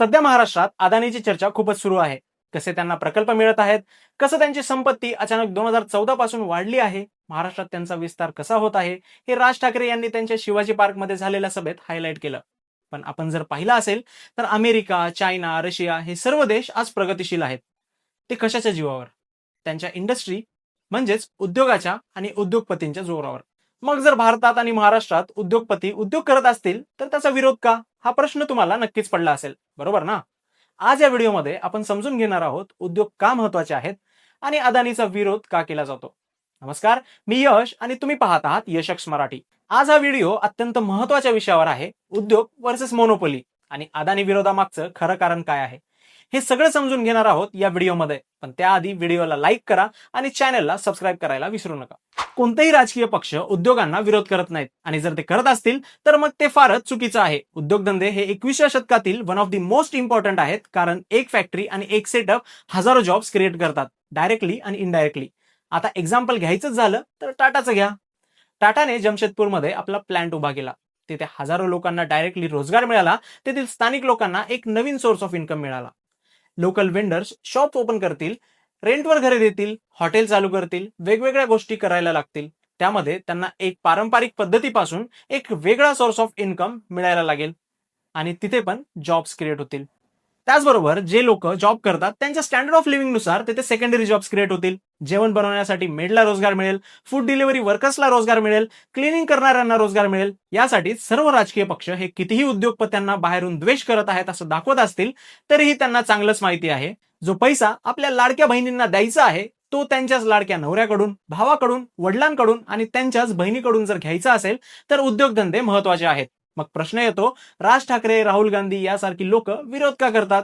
सध्या महाराष्ट्रात अदानीची चर्चा खूपच सुरू आहे. कसे त्यांना प्रकल्प मिळत आहेत? कसं त्यांची संपत्ती अचानक दोन हजार चौदा पासून वाढली आहे? महाराष्ट्रात त्यांचा विस्तार कसा होत आहे? हे राज ठाकरे यांनी त्यांच्या शिवाजी पार्कमध्ये झालेल्या सभेत हायलाईट केलं. पण आपण जर पाहिलं असेल तर अमेरिका चायना रशिया हे सर्व देश आज प्रगतिशील आहेत. ते कशाच्या जीवावर? त्यांच्या इंडस्ट्री म्हणजेच उद्योगाच्या आणि उद्योगपतींच्या जोरावर. मग जर भारतात आणि महाराष्ट्रात उद्योगपती उद्योग करत असतील तर त्याचा विरोध का? हा प्रश्न तुम्हाला नक्कीच पडला असेल. बरोबर ना? आज या व्हिडिओमध्ये आपण समजून घेणार आहोत उद्योग का महत्त्वाचे आहेत आणि अदानीचा विरोध का केला जातो. नमस्कार मी यश आणि तुम्ही पाहत आहात यशक्स मराठी. आज हा व्हिडिओ अत्यंत महत्त्वाच्या विषयावर आहे उद्योग वर्सेस मोनोपोली आणि अदानी विरोधामागचं खरं कारण काय आहे? हे सगळं समजून घेणार आहोत या व्हिडिओमध्ये. पण त्याआधी व्हिडिओला लाईक करा आणि चॅनलला सबस्क्राईब करायला विसरू नका. कोणतेही राजकीय पक्ष उद्योगांना विरोध करत नाहीत आणि जर ते करत असतील तर मग ते फारच चुकीचं आहे. उद्योगधंदे हे एकविसव्या शतकातील one of the most important आहेत कारण एक फॅक्टरी आणि एक सेटअप हजारो जॉब्स क्रिएट करतात डायरेक्टली आणि इनडायरेक्टली आता एक्झाम्पल घ्यायचंच झालं तर टाटाचं घ्या. टाटाने जमशेदपूरमध्ये आपला प्लॅन्ट उभा केला. तिथे हजारो लोकांना डायरेक्टली रोजगार मिळाला तेथील स्थानिक लोकांना एक नवीन सोर्स ऑफ इन्कम मिळाला. लोकल वेंडर्स शॉप ओपन करतील रेंटवर घरे देतील हॉटेल चालू करतील वेगवेगळ्या गोष्टी करायला लागतील. त्यामध्ये त्यांना एक पारंपरिक पद्धतीपासून एक वेगळा सोर्स ऑफ इन्कम मिळायला लागेल. आणि तिथे पण जॉब्स क्रिएट होतील. त्याचबरोबर जे लोक जॉब करतात त्यांच्या स्टँडर्ड ऑफ लिव्हिंगनुसार तिथे सेकंडरी जॉब्स क्रिएट होतील. जेवण बनवण्यासाठी मेडला रोजगार मिळेल फूड डिलिव्हरी वर्कर्सला रोजगार मिळेल क्लिनिंग करणाऱ्यांना रोजगार मिळेल. यासाठी सर्व राजकीय पक्ष हे कितीही उद्योगपत्यांना बाहेरून द्वेष करत आहेत असं दाखवत असतील तरीही त्यांना चांगलंच माहिती आहे. जो पैसा आपल्या लाडक्या बहिणींना द्यायचा आहे तो त्यांच्याच लाडक्या नवऱ्याकडून भावाकडून वडिलांकडून आणि त्यांच्याच बहिणीकडून जर घ्यायचा असेल तर उद्योगधंदे महत्त्वाचे आहेत. मग प्रश्न येतो राज ठाकरे राहुल गांधी यासारखी लोक विरोध का करतात?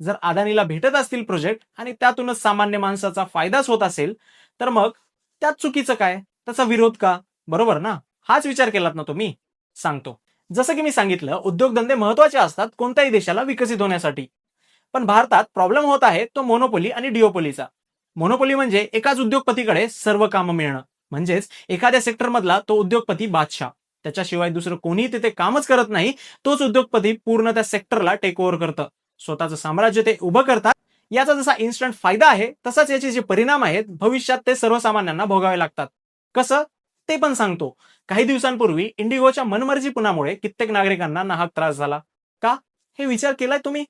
जर अदानीला भेटत असतील प्रोजेक्ट आणि त्यातूनच सामान्य माणसाचा फायदाच होत असेल तर मग त्यात चुकीचं काय? त्याचा विरोध का? बरोबर ना? हाच विचार केलात ना तुम्ही? सांगतो. जसं की मी सांगितलं उद्योगधंदे महत्त्वाचे असतात कोणत्याही देशाला विकसित होण्यासाठी. पण भारतात प्रॉब्लेम होत आहे तो मोनोपोली आणि डिओपोलीचा मोनोपोली म्हणजे एकाच उद्योगपतीकडे सर्व कामं मिळणं. म्हणजेच एखाद्या सेक्टरमधला तो उद्योगपती बादशाह. त्याच्याशिवाय दुसरं कोणीही तिथे कामच करत नाही. तोच उद्योगपती पूर्ण त्या सेक्टरला टेक ओव्हर करतं. स्वतःचं साम्राज्य ते उभं करतात. याचा जसा इन्स्टंट फायदा आहे तसाच याचे जे परिणाम आहेत भविष्यात ते सर्वसामान्यांना भोगावे लागतात. कसं? ते पण सांगतो. काही दिवसांपूर्वी इंडिगोच्या मनमर्जीपणामुळे कित्येक नागरिकांना नाहक त्रास झाला. का? हे विचार केलाय तुम्ही?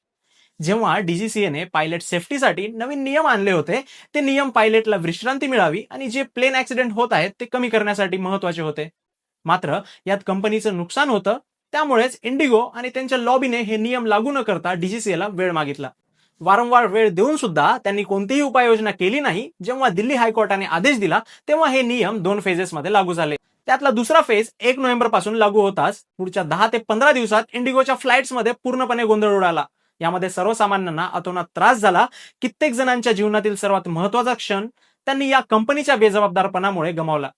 जेव्हा डीजीसीएने पायलट सेफ्टीसाठी नवीन नियम आणले होते ते नियम पायलटला विश्रांती मिळावी आणि जे प्लेन ऍक्सिडेंट होत आहेत ते कमी करण्यासाठी महत्त्वाचे होते. मात्र यात कंपनीचं नुकसान होतं. त्यामुळेच इंडिगो आणि त्यांच्या लॉबीने हे नियम लागू न करता डीजीसीएला वेळ मागितला. वारंवार वेळ देऊन सुद्धा त्यांनी कोणतीही उपाययोजना केली नाही. जेव्हा दिल्ली हायकोर्टाने आदेश दिला तेव्हा हे नियम दोन फेजेसमध्ये लागू झाले. त्यातला दुसरा फेज एक नोव्हेंबरपासून लागू होताच. पुढच्या दहा ते पंधरा दिवसात इंडिगोच्या फ्लाईट्समध्ये पूर्णपणे गोंधळ उडाला. यामध्ये सर्वसामान्यांना अतोनात त्रास झाला. कित्येक जणांच्या जीवनातील सर्वात महत्त्वाचा क्षण त्यांनी या कंपनीच्या बेजबाबदारपणामुळे गमावला.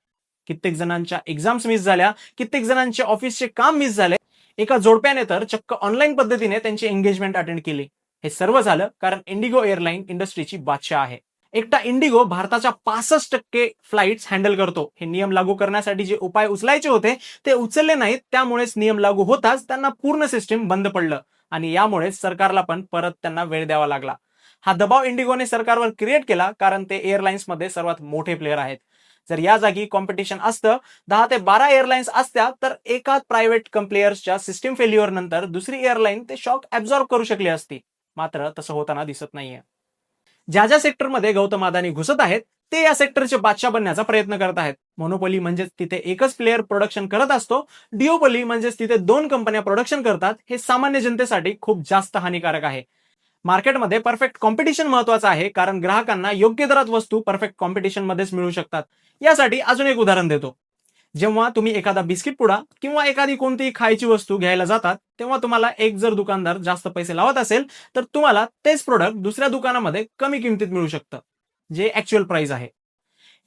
कित्येक जणांच्या एक्झाम्स मिस झाल्या कित्येक जणांचे ऑफिसचे काम मिस झाले. एका जोडप्याने तर चक्क ऑनलाईन पद्धतीने त्यांची एंगेजमेंट अटेंड केली. हे सर्व झालं कारण इंडिगो एअरलाईन इंडस्ट्रीची बादशाह आहे. एकटा इंडिगो भारताच्या पासष्ट टक्के फ्लाईट्स हँडल करतो. हे नियम लागू करण्यासाठी जे उपाय उचलायचे होते ते उचलले नाहीत. त्यामुळेच नियम लागू होताच त्यांना पूर्ण सिस्टीम बंद पडलं. आणि यामुळेच सरकारला पण परत त्यांना वेळ द्यावा लागला. हा दबाव इंडिगोने सरकारवर क्रिएट केला कारण ते एअरलाईन्समध्ये सर्वात मोठे प्लेअर आहेत. जर या जागी कॉम्पिटिशन असतं दहा ते बारा एअरलाईन्स असत्या तर एका प्रायव्हेट कंप्लेयर्सच्या सिस्टीम फेल्युअर नंतर दुसरी एअरलाईन ते शॉक ऍब्झॉर्ब करू शकली असती. मात्र तसं होताना दिसत नाहीये. ज्या ज्या सेक्टरमध्ये गौतम अदानी घुसत आहेत ते या सेक्टरचे बादशाह बनण्याचा प्रयत्न करत आहेत. मोनोपोली म्हणजेच तिथे एकच प्लेअर प्रोडक्शन करत असतो डिओपोली म्हणजेच तिथे दोन कंपन्या प्रोडक्शन करतात हे सामान्य जनतेसाठी खूप जास्त हानिकारक आहे. मार्केटमध्ये परफेक्ट कॉम्पिटिशन महत्वाचं आहे कारण ग्राहकांना योग्य दरात वस्तू परफेक्ट कॉम्पिटिशन मध्येच मिळू शकतात. यासाठी अजून एक उदाहरण देतो. जेव्हा तुम्ही एखादा बिस्किट पुडा किंवा एखादी कोणतीही खायची वस्तू घ्यायला जातात तेव्हा तुम्हाला एक जर दुकानदार जास्त पैसे लावत असेल तर तुम्हाला तेच प्रोडक्ट दुसऱ्या दुकानामध्ये कमी किमतीत मिळू शकतं जे ऍक्च्युअल प्राइस आहे.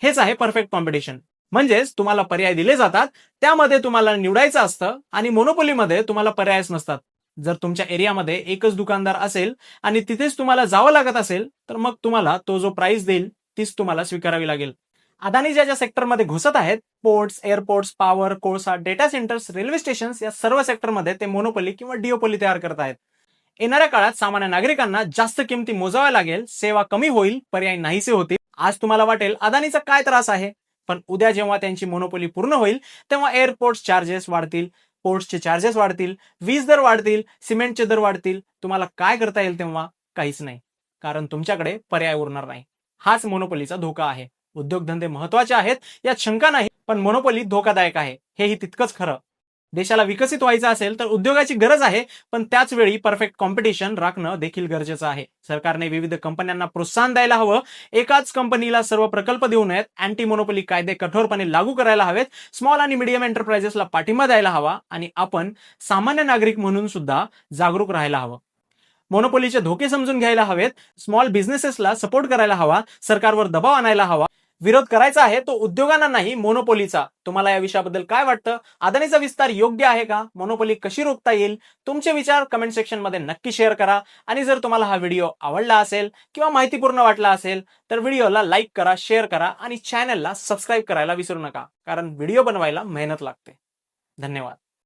हेच आहे परफेक्ट कॉम्पिटिशन म्हणजेच तुम्हाला पर्याय दिले जातात त्यामध्ये तुम्हाला निवडायचं असतं आणि मोनोपोलीमध्ये तुम्हाला पर्यायच नसतात. जर तुमच्या एरियामध्ये एकच दुकानदार असेल आणि तिथेच तुम्हाला जावं लागत असेल तर मग तुम्हाला तो जो प्राइस देईल तीच तुम्हाला स्वीकारावी लागेल. अदानी ज्या ज्या सेक्टरमध्ये घुसत आहेत पोर्ट्स एअरपोर्ट्स पॉवर कोळसा डेटा सेंटर्स रेल्वे स्टेशन्स या सर्व सेक्टरमध्ये ते मोनोपोली किंवा डिओपोली तयार करत आहेत. येणाऱ्या काळात सामान्य नागरिकांना जास्त किमती मोजाव्या लागेल सेवा कमी होईल पर्याय नाहीसे होतील. आज तुम्हाला वाटेल अदानीचा काय त्रास आहे पण उद्या जेव्हा त्यांची मोनोपोली पूर्ण होईल तेव्हा एअरपोर्ट चार्जेस वाढतील. पोर्ट्सचे चार्जेस वाढतील वीज दर वाढतील सिमेंटचे दर वाढतील. तुम्हाला काय करता येईल तेव्हा? काहीच नाही. कारण तुमच्याकडे पर्याय उरणार नाही. हाच मोनोपोलीचा धोका आहे. उद्योगधंदे महत्त्वाचे आहेत यात शंका नाही पण मोनोपोली धोकादायक आहे. हेही तितकंच खरं. देशाला विकसित व्हायचं असेल तर उद्योगाची गरज आहे पण त्याच वेळी परफेक्ट कॉम्पिटिशन राखणं देखील गरजेचं आहे. सरकारने विविध कंपन्यांना प्रोत्साहन द्यायला हवं. एकाच कंपनीला सर्व प्रकल्प देऊ नयेत अँटी मोनोपोली कायदे कठोरपणे लागू करायला हवेत स्मॉल आणि मिडियम एंटरप्राइजेसला पाठिंबा द्यायला हवा आणि आपण सामान्य नागरिक म्हणून सुद्धा जागरूक राहायला हवं. मोनोपोलीचे धोके समजून घ्यायला हवेत. स्मॉल बिझनेसेसला सपोर्ट करायला हवा. सरकारवर दबाव आणायला हवा. विरोध करायचा आहे तो उद्योगांना नाही मोनोपोलीचा. तुम्हाला या विषयाबद्दल काय वाटतं? अदानीचा विस्तार योग्य आहे का? मोनोपोली कशी रोखता येईल? तुमचे विचार कमेंट सेक्शनमध्ये नक्की शेअर करा. आणि जर तुम्हाला हा व्हिडिओ आवडला असेल किंवा माहितीपूर्ण वाटला असेल तर व्हिडिओला लाईक करा शेअर करा आणि चॅनलला सबस्क्राईब करायला विसरू नका. कारण व्हिडिओ बनवायला मेहनत लागते. धन्यवाद.